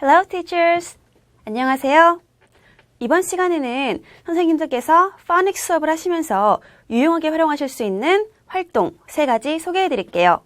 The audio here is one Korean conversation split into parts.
Hello, teachers. 안녕하세요. 이번 시간에는 선생님들께서 phonics 수업을 하시면서 유용하게 활용하실 수 있는 활동 세 가지 소개해 드릴게요.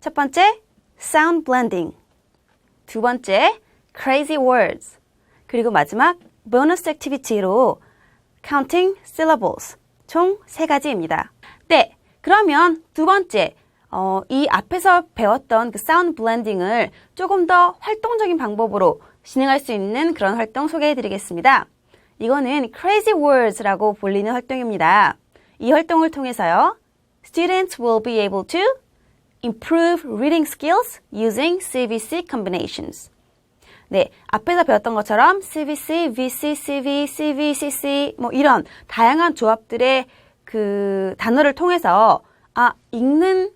첫 번째, sound blending. 두 번째, crazy words. 그리고 마지막, bonus activity로 counting syllables. 총 세 가지입니다. 네, 그러면 두 번째, 어, 이 앞에서 배웠던 그 사운드 블렌딩을 조금 더 활동적인 방법으로 진행할 수 있는 그런 활동 소개해 드리겠습니다. 이거는 crazy words라고 불리는 활동입니다. 이 활동을 통해서요, students will be able to improve reading skills using CVC combinations. 네, 앞에서 배웠던 것처럼 CVC, VC, CV, CV, CC 뭐 이런 다양한 조합들의 그 단어를 통해서 아, 읽는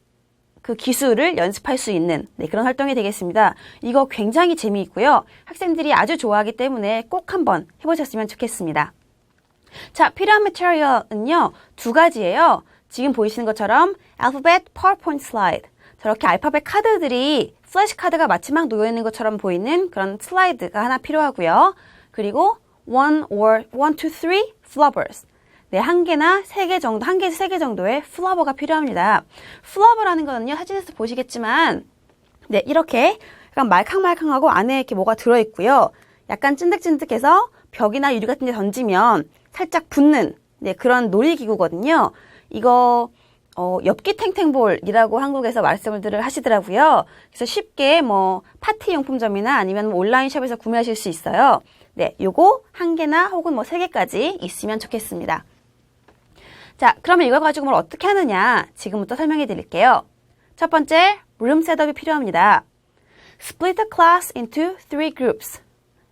그 기술을 연습할 수 있는 네, 그런 활동이 되겠습니다. 이거 굉장히 재미있고요. 학생들이 아주 좋아하기 때문에 꼭 한번 해보셨으면 좋겠습니다. 자, 필요한 매트리얼은요, 두 가지예요. 지금 보이시는 것처럼 알파벳 파워포인트 슬라이드. 저렇게 알파벳 카드들이 플래시 카드가 마치 막 놓여 있는 것처럼 보이는 그런 슬라이드가 하나 필요하고요. 그리고 one or one, two, three flubbers. 네, 한 개나 세 개 정도, 한 개에서 세 개 정도의 플러버가 필요합니다. 플러버라는 거는요, 사진에서 보시겠지만, 네, 이렇게 약간 말캉말캉하고 안에 이렇게 뭐가 들어있고요. 약간 찐득찐득해서 벽이나 유리 같은 데 던지면 살짝 붙는, 네, 그런 놀이기구거든요. 이거, 어, 엽기 탱탱볼이라고 한국에서 말씀을 하시더라고요. 그래서 쉽게 뭐 파티 용품점이나 아니면 온라인 샵에서 구매하실 수 있어요. 네, 요거 한 개나 혹은 뭐 세 개까지 있으면 좋겠습니다. 자, 그러면 이걸 가지고 뭘 어떻게 하느냐 지금부터 설명해 드릴게요. 첫 번째, room 셋업이 필요합니다. Split the class into three groups.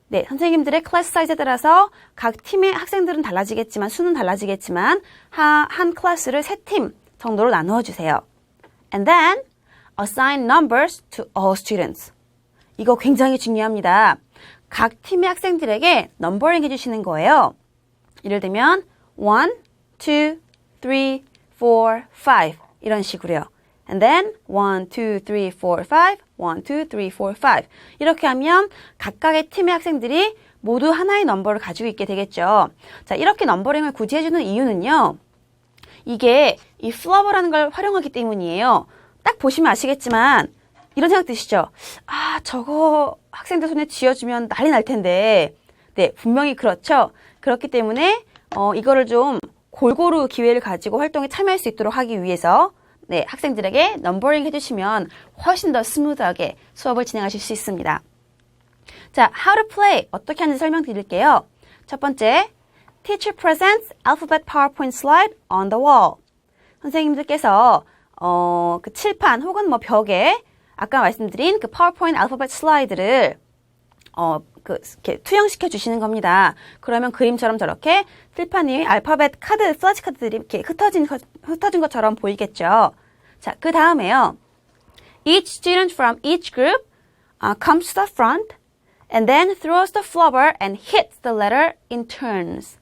네, 선생님들의 클래스 사이즈에 따라서 각 팀의 학생들은 달라지겠지만 수는 달라지겠지만 하, 한 클래스를 세 팀 정도로 나누어 주세요. And then assign numbers to all students. 이거 굉장히 중요합니다. 각 팀의 학생들에게 넘버링 해주시는 거예요. 예를 들면 1, 2, 3, 4, 5 이런 식으로요. And then 1, 2, 3, 4, 5 1, 2, 3, 4, 5 이렇게 하면 각각의 팀의 학생들이 모두 하나의 넘버를 가지고 있게 되겠죠. 자, 이렇게 넘버링을 굳이 해주는 이유는요. 이게 이 플러버라는 걸 활용하기 때문이에요. 딱 보시면 아시겠지만 이런 생각 드시죠? 아, 저거 학생들 손에 쥐어주면 난리 날 텐데. 네, 분명히 그렇죠. 그렇기 때문에 어, 이거를 좀 골고루 기회를 가지고 활동에 참여할 수 있도록 하기 위해서 네, 학생들에게 넘버링 해주시면 훨씬 더 스무드하게 수업을 진행하실 수 있습니다. 자, how to play 어떻게 하는지 설명드릴게요. 첫 번째, teacher presents alphabet PowerPoint slide on the wall. 선생님들께서 어, 그 칠판 혹은 뭐 벽에 아까 말씀드린 그 파워포인트 알파벳 슬라이드를 어, 그, 이렇게 투영시켜 주시는 겁니다. 그러면 그림처럼 저렇게 칠판이 알파벳 카드, 플래시 카드들이 이렇게 흩어진, 흩어진 것처럼 보이겠죠. 자, 그 다음에요. Each student from each group uh, comes to the front and then throws the flubber and hits the letter in turns.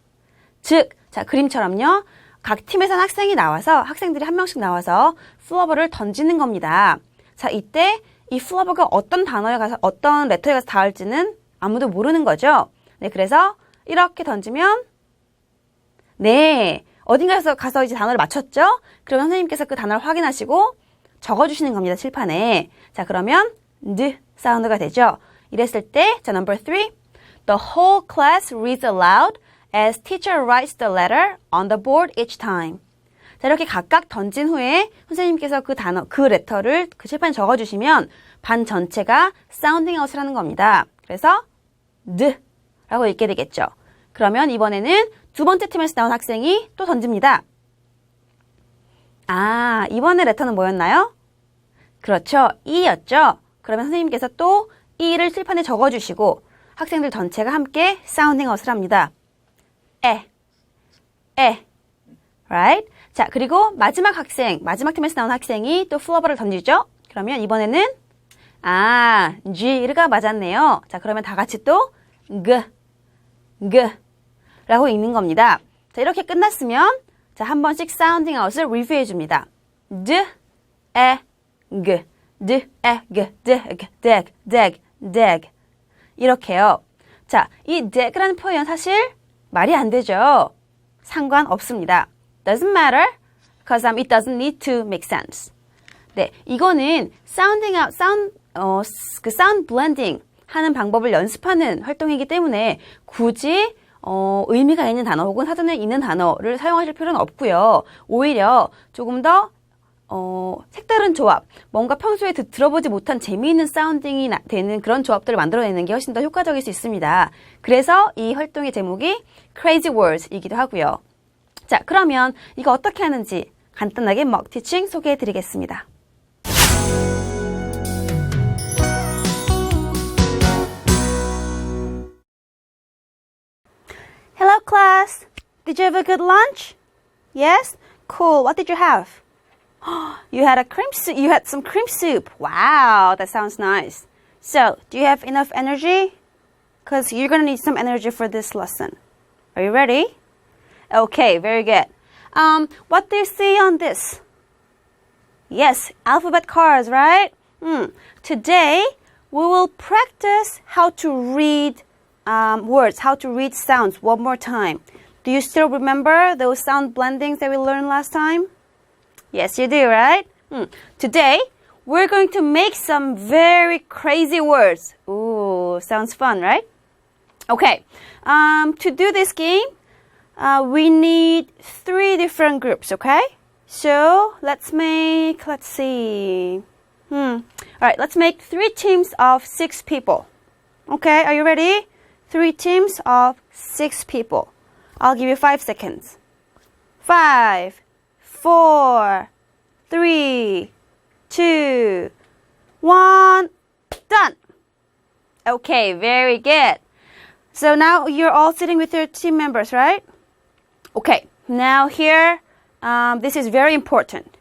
즉, 자, 그림처럼요. 각 팀에서 학생이 나와서, 학생들이 한 명씩 나와서 플러버를 던지는 겁니다. 자, 이때 이 플러버가 어떤 단어에 가서, 어떤 레터에 가서 닿을지는 아무도 모르는 거죠. 네, 그래서 이렇게 던지면, 네, 어딘가에서 가서 이제 단어를 맞췄죠? 그러면 선생님께서 그 단어를 확인하시고 적어주시는 겁니다, 칠판에. 자, 그러면, 느 사운드가 되죠. 이랬을 때, 자, number three. The whole class reads aloud as teacher writes the letter on the board each time. 자, 이렇게 각각 던진 후에 선생님께서 그 단어, 그 레터를 그 칠판에 적어주시면 반 전체가 사운딩 아웃을 하는 겁니다. 그래서 느 라고 읽게 되겠죠. 그러면 이번에는 두 번째 팀에서 나온 학생이 또 던집니다. 아, 이번에 레터는 뭐였나요? 그렇죠. 이였죠. 그러면 선생님께서 또 이를 칠판에 적어주시고 학생들 전체가 함께 사운딩 아웃을 합니다. 에, 에, right? 자, 그리고 마지막 학생, 마지막 팀에서 나온 학생이 또 플러버를 던지죠? 그러면 이번에는 아, G가 맞았네요. 자, 그러면 다 같이 또 G, G 라고 읽는 겁니다. 자, 이렇게 끝났으면 자, 한 번씩 사운딩 아웃을 리뷰해 줍니다. D, E, G, D, E, G, D, G, D, D, D. 이렇게요. 자, 이 that라는 표현 사실 말이 안 되죠. 상관없습니다. Doesn't matter because um, it doesn't need to make sense. 네, 이거는 sounding out, sound, 어, 그 sound blending 하는 방법을 연습하는 활동이기 때문에 굳이 어, 의미가 있는 단어 혹은 사전에 있는 단어를 사용하실 필요는 없고요. 오히려 조금 더 어, 색다른 조합, 뭔가 평소에 드, 들어보지 못한 재미있는 사운딩이 나, 되는 그런 조합들을 만들어내는 게 훨씬 더 효과적일 수 있습니다. 그래서 이 활동의 제목이 Crazy Words이기도 하고요. 자, 그러면 이거 어떻게 하는지 간단하게 먹 티칭 소개해 드리겠습니다. Class. Did you have a good lunch? Yes? Cool. What did you have? You had a cream soup. You had some cream soup. Wow, that sounds nice. So, do you have enough energy? Because you're going to need some energy for this lesson. Are you ready? Okay, very good. Um, what do you see on this? Yes, alphabet cards, right? Hmm. Today, we will practice how to read um, words, how to read sounds one more time. Do you still remember those sound blendings that we learned last time? Yes, you do, right? Hmm. Today, we're going to make some very crazy words. Ooh, sounds fun, right? Okay, um, to do this game, uh, we need three different groups, okay? So let's make, let's see. Hmm. All right, let's make three teams of six people. Okay, are you ready? Three teams of six people. I'll give you five seconds. Five, four, three, two, one, done. Okay, very good. So now you're all sitting with your team members, right? Okay, now here, um, this is very important.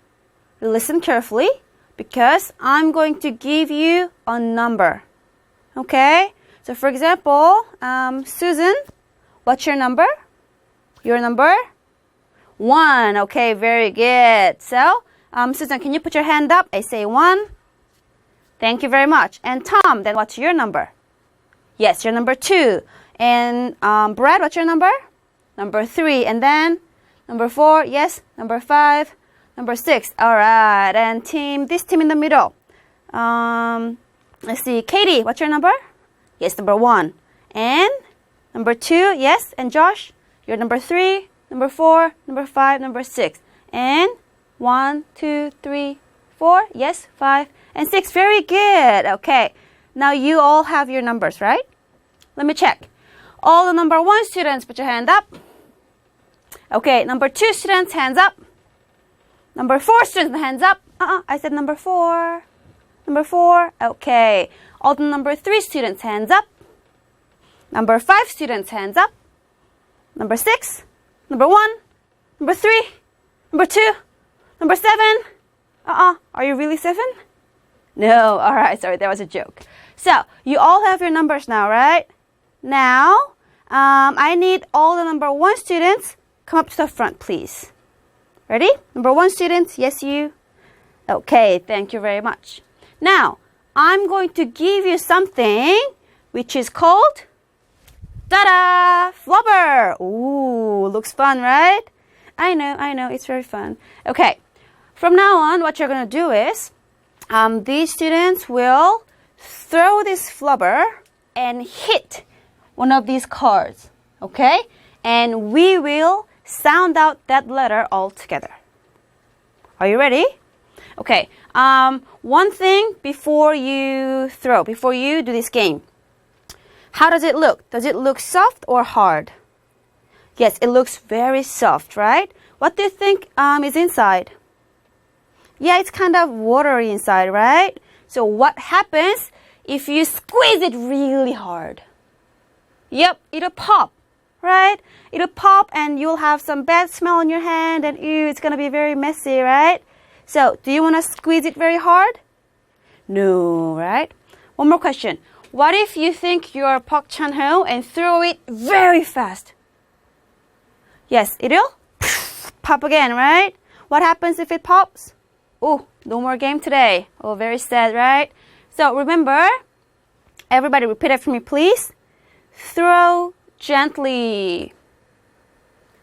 Listen carefully because I'm going to give you a number. Okay? So, for example, um, Susan, what's your number? Your number? One. Okay, very good. So, um, Susan, can you put your hand up? I say one. Thank you very much. And Tom, then what's your number? Yes, your number two. And um, Brad, what's your number? Number three. And then number four, yes. Number five. Number six. All right. And team, this team in the middle. Um, let's see. Katie, what's your number? Yes, number one. And number two, yes. And Josh, you're number three, number four, number five, number six. And one, two, three, four, yes, five, and six. Very good. Okay. Now you all have your numbers, right? Let me check. All the number one students, put your hand up. Okay, number two students, hands up. Number four students, hands up. Uh-uh, I said number four. Number four. Okay. All the number three students, hands up. Number five students, hands up. Number six. Number one. Number three. Number two. Number seven. Uh-uh. Are you really seven? No. All right. Sorry, that was a joke. So you all have your numbers now, right? Now, um, I need all the number one students come up to the front, please. Ready? Number one students, yes, you. Okay, thank you very much. Now, I'm going to give you something which is called ta-da, flubber. Ooh, looks fun, right? I know, I know, it's very fun. Okay, from now on, what you're going to do is um, these students will throw this flubber and hit one of these cards, okay? And we will sound out that letter all together. Are you ready? Okay. Um, one thing before you throw, before you do this game. How does it look? Does it look soft or hard? Yes, it looks very soft, right? What do you think um, is inside? Yeah, it's kind of watery inside, right? So what happens if you squeeze it really hard? Yep, it'll pop, right? It'll pop and you'll have some bad smell on your hand and ew, it's gonna be very messy, right? So, do you wanna squeeze it very hard? No, right? One more question. What if you think you're Park Chan Ho and throw it very fast? Yes, it'll pop again, right? What happens if it pops? Oh, no more game today. Oh, very sad, right? So remember, Everybody repeat after me, please. Throw gently.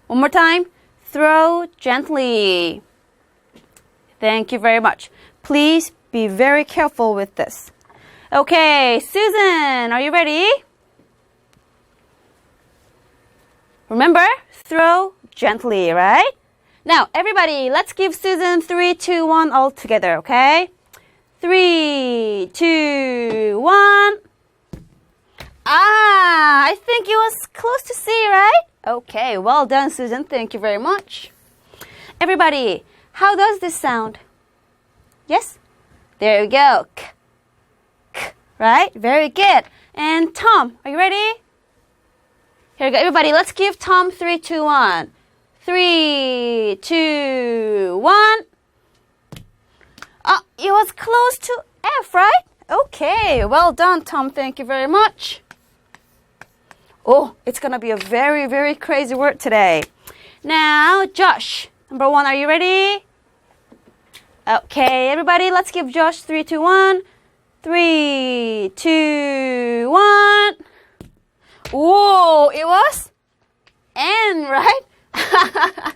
One more time. Throw gently. Thank you very much. Please be very careful with this. Okay, Susan, are you ready? Remember, throw gently, right? Now, everybody, let's give Susan three, two, one all together, okay? Three, two, one. Ah, I think it was close to C, right? Okay, well done, Susan. Thank you very much. Everybody, how does this sound? Yes? There we go. K, k, right? Very good. And Tom, are you ready? Here we go. Everybody, let's give Tom three, two, one. Three, two, one. Oh, it was close to F, right? Okay, well done, Tom. Thank you very much. Oh, it's gonna be a very, very crazy word today. Now, Josh, number one, are you ready? Okay, everybody, let's give Josh three, two, one. Three, two, one. Whoa, it was N, right?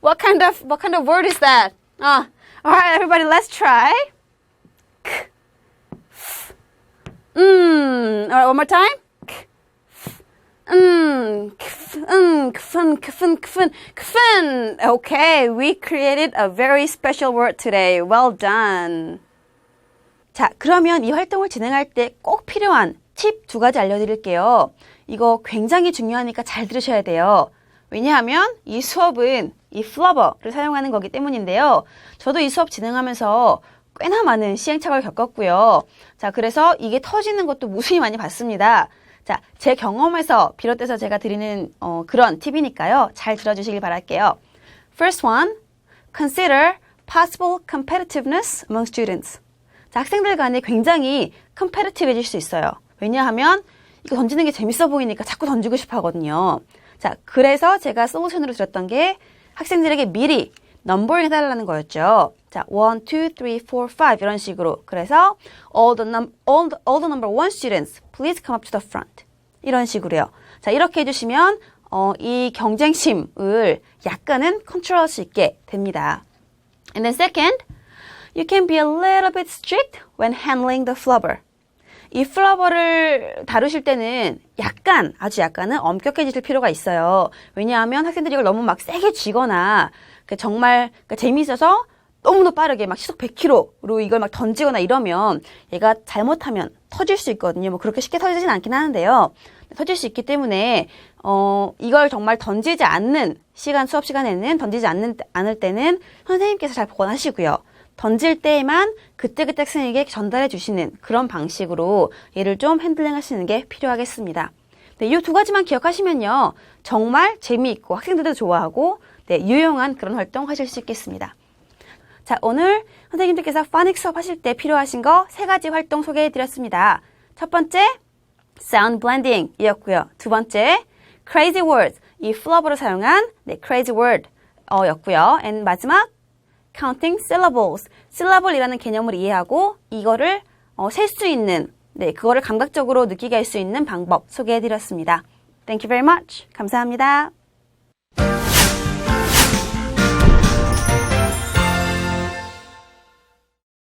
what kind of what kind of word is that? Ah, all right, everybody, let's try. K, f, mm. All right, one more time. Mm, kf, mm, kfun, kfun, kfun, kfun. Okay, we created a very special word today. Well done. 자, 그러면 이 활동을 진행할 때 꼭 필요한 팁 두 가지 알려드릴게요. 이거 굉장히 중요하니까 잘 들으셔야 돼요. 왜냐하면 이 수업은 이 플러버를 사용하는 거기 때문인데요. 저도 이 수업 진행하면서 꽤나 많은 시행착오를 겪었고요. 자, 그래서 이게 터지는 것도 무수히 많이 봤습니다. 자, 제 경험에서 비롯해서 제가 드리는 어, 그런 팁이니까요. 잘 들어주시길 바랄게요. First one, consider possible competitiveness among students. 자, 학생들 간에 굉장히 컴페리티브해질 수 있어요. 왜냐하면 이거 던지는 게 재밌어 보이니까 자꾸 던지고 싶어 하거든요. 자, 그래서 제가 솔루션으로 드렸던 게 학생들에게 미리 넘버링 해달라는 거였죠. 자, 1, 2, 3, 4, 5 이런 식으로. 그래서 all the, num, all the, all the number one students, please come up to the front. 이런 식으로요. 자, 이렇게 해주시면 어, 이 경쟁심을 약간은 컨트롤할 수 있게 됩니다. And then second, you can be a little bit strict when handling the flubber. 이 플러버를 다루실 때는 약간, 아주 약간은 엄격해질 필요가 있어요. 왜냐하면 학생들이 이걸 너무 막 세게 쥐거나, 그 정말 그 재미있어서 너무나 빠르게 막 시속 100km로 이걸 막 던지거나 이러면 얘가 잘못하면 터질 수 있거든요. 뭐 그렇게 쉽게 터지진 않긴 하는데요. 터질 수 있기 때문에, 어, 이걸 정말 던지지 않는 시간, 수업 시간에는 던지지 않는, 않을 때는 선생님께서 잘 보관하시고요. 던질 때에만 그때그때 학생에게 전달해 주시는 그런 방식으로 얘를 좀 핸들링 하시는 게 필요하겠습니다. 네, 이 두 가지만 기억하시면요. 정말 재미있고 학생들도 좋아하고 네, 유용한 그런 활동 하실 수 있겠습니다. 자, 오늘 선생님들께서 파닉 수업 하실 때 필요하신 거 세 가지 활동 소개해 드렸습니다. 첫 번째, sound blending 이었고요. 두 번째, crazy words 이 플러버로 사용한 네, crazy word 어, 였고요. and 마지막 counting syllables. syllable이라는 개념을 이해하고 이거를 어, 셀 수 있는, 네, 그거를 감각적으로 느끼게 할 수 있는 방법 소개해 드렸습니다. Thank you very much. 감사합니다.